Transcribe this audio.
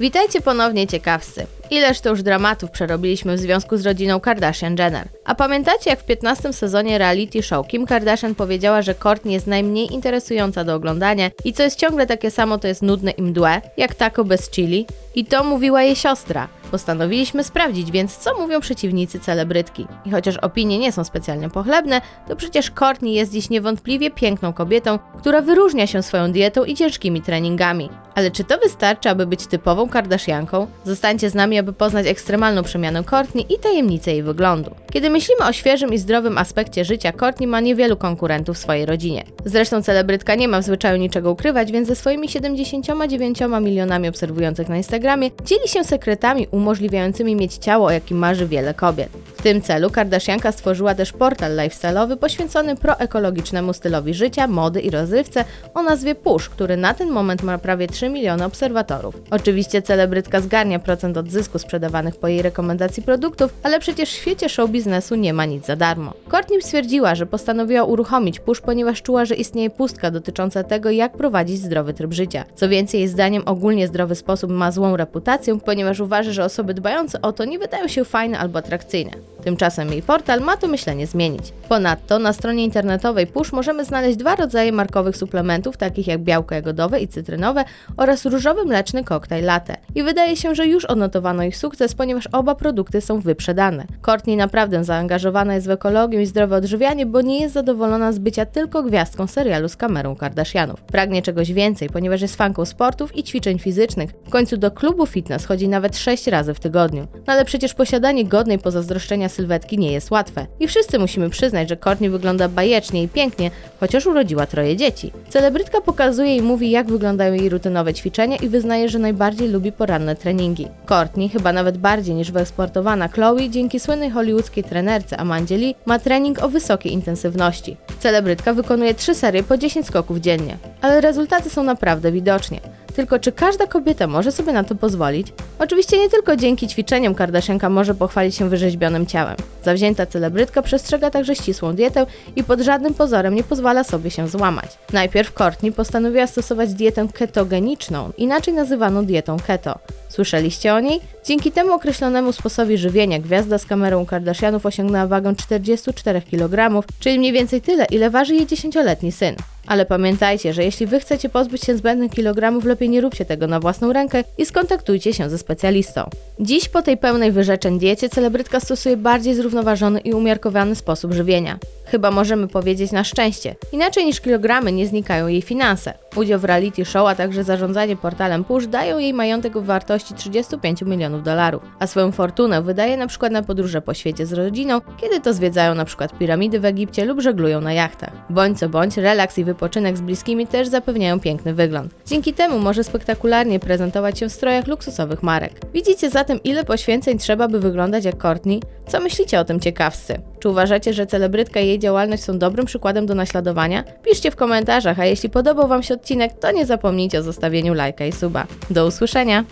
Witajcie ponownie ciekawscy. Ileż to już dramatów przerobiliśmy w związku z rodziną Kardashian-Jenner. A pamiętacie jak w 15 sezonie reality show Kim Kardashian powiedziała, że Kourtney jest najmniej interesująca do oglądania i co jest ciągle takie samo to jest nudne i mdłe, jak taco bez chili? I to mówiła jej siostra. Postanowiliśmy sprawdzić więc, co mówią przeciwnicy celebrytki. I chociaż opinie nie są specjalnie pochlebne, to przecież Kourtney jest dziś niewątpliwie piękną kobietą, która wyróżnia się swoją dietą i ciężkimi treningami. Ale czy to wystarczy, aby być typową Kardashianką? Zostańcie z nami, aby poznać ekstremalną przemianę Kourtney i tajemnicę jej wyglądu. Kiedy myślimy o świeżym i zdrowym aspekcie życia, Kourtney ma niewielu konkurentów w swojej rodzinie. Zresztą celebrytka nie ma w zwyczaju niczego ukrywać, więc ze swoimi 79 milionami obserwujących na Instagramie dzieli się sekretami umożliwiającymi mieć ciało, o jakim marzy wiele kobiet. Tym celu Kardashianka stworzyła też portal lifestyle'owy poświęcony proekologicznemu stylowi życia, mody i rozrywce o nazwie Push, który na ten moment ma prawie 3 miliony obserwatorów. Oczywiście celebrytka zgarnia procent od zysku sprzedawanych po jej rekomendacji produktów, ale przecież w świecie show biznesu nie ma nic za darmo. Courtney stwierdziła, że postanowiła uruchomić Push, ponieważ czuła, że istnieje pustka dotycząca tego, jak prowadzić zdrowy tryb życia. Co więcej, jej zdaniem ogólnie zdrowy sposób ma złą reputację, ponieważ uważa, że osoby dbające o to nie wydają się fajne albo atrakcyjne. Tymczasem jej portal ma to myślenie zmienić. Ponadto na stronie internetowej Push możemy znaleźć dwa rodzaje markowych suplementów, takich jak białko jagodowe i cytrynowe oraz różowy mleczny koktajl latte. I wydaje się, że już odnotowano ich sukces, ponieważ oba produkty są wyprzedane. Courtney naprawdę zaangażowana jest w ekologię i zdrowe odżywianie, bo nie jest zadowolona z bycia tylko gwiazdką serialu z kamerą Kardashianów. Pragnie czegoś więcej, ponieważ jest fanką sportów i ćwiczeń fizycznych. W końcu do klubu fitness chodzi nawet 6 razy w tygodniu. No ale przecież posiadanie godnej pozazdroszczenia sylwetki nie jest łatwe. I wszyscy musimy przyznać, że Courtney wygląda bajecznie i pięknie, chociaż urodziła troje dzieci. Celebrytka pokazuje i mówi, jak wyglądają jej rutynowe ćwiczenia i wyznaje, że najbardziej lubi poranne treningi. Courtney, chyba nawet bardziej niż wyeksportowana Chloe, dzięki słynnej hollywoodzkiej trenerce Amandzie Lee, ma trening o wysokiej intensywności. Celebrytka wykonuje trzy serie po 10 skoków dziennie, ale rezultaty są naprawdę widocznie. Tylko czy każda kobieta może sobie na to pozwolić? Oczywiście nie tylko dzięki ćwiczeniom Kardashianka może pochwalić się wyrzeźbionym ciałem. Zawzięta celebrytka przestrzega także ścisłą dietę i pod żadnym pozorem nie pozwala sobie się złamać. Najpierw Courtney postanowiła stosować dietę ketogeniczną, inaczej nazywaną dietą keto. Słyszeliście o niej? Dzięki temu określonemu sposobowi żywienia gwiazda z kamerą Kardashianów osiągnęła wagę 44 kg, czyli mniej więcej tyle, ile waży jej 10-letni syn. Ale pamiętajcie, że jeśli wy chcecie pozbyć się zbędnych kilogramów, lepiej nie róbcie tego na własną rękę i skontaktujcie się ze specjalistą. Dziś po tej pełnej wyrzeczeń diecie celebrytka stosuje bardziej zrównoważony i umiarkowany sposób żywienia. Chyba możemy powiedzieć na szczęście. Inaczej niż kilogramy nie znikają jej finanse. Udział w reality show, a także zarządzanie portalem Push dają jej majątek w wartości 35 milionów dolarów, a swoją fortunę wydaje na przykład na podróże po świecie z rodziną, kiedy to zwiedzają na przykład piramidy w Egipcie lub żeglują na jachtach. Bądź co bądź, relaks i wypoczynek z bliskimi też zapewniają piękny wygląd. Dzięki temu może spektakularnie prezentować się w strojach luksusowych marek. Widzicie zatem ile poświęceń trzeba by wyglądać jak Courtney? Co myślicie o tym ciekawscy? Czy uważacie, że celebrytka i jej działalność są dobrym przykładem do naśladowania? Piszcie w komentarzach, a jeśli podobał Wam się odcinek, to nie zapomnijcie o zostawieniu lajka i suba. Do usłyszenia!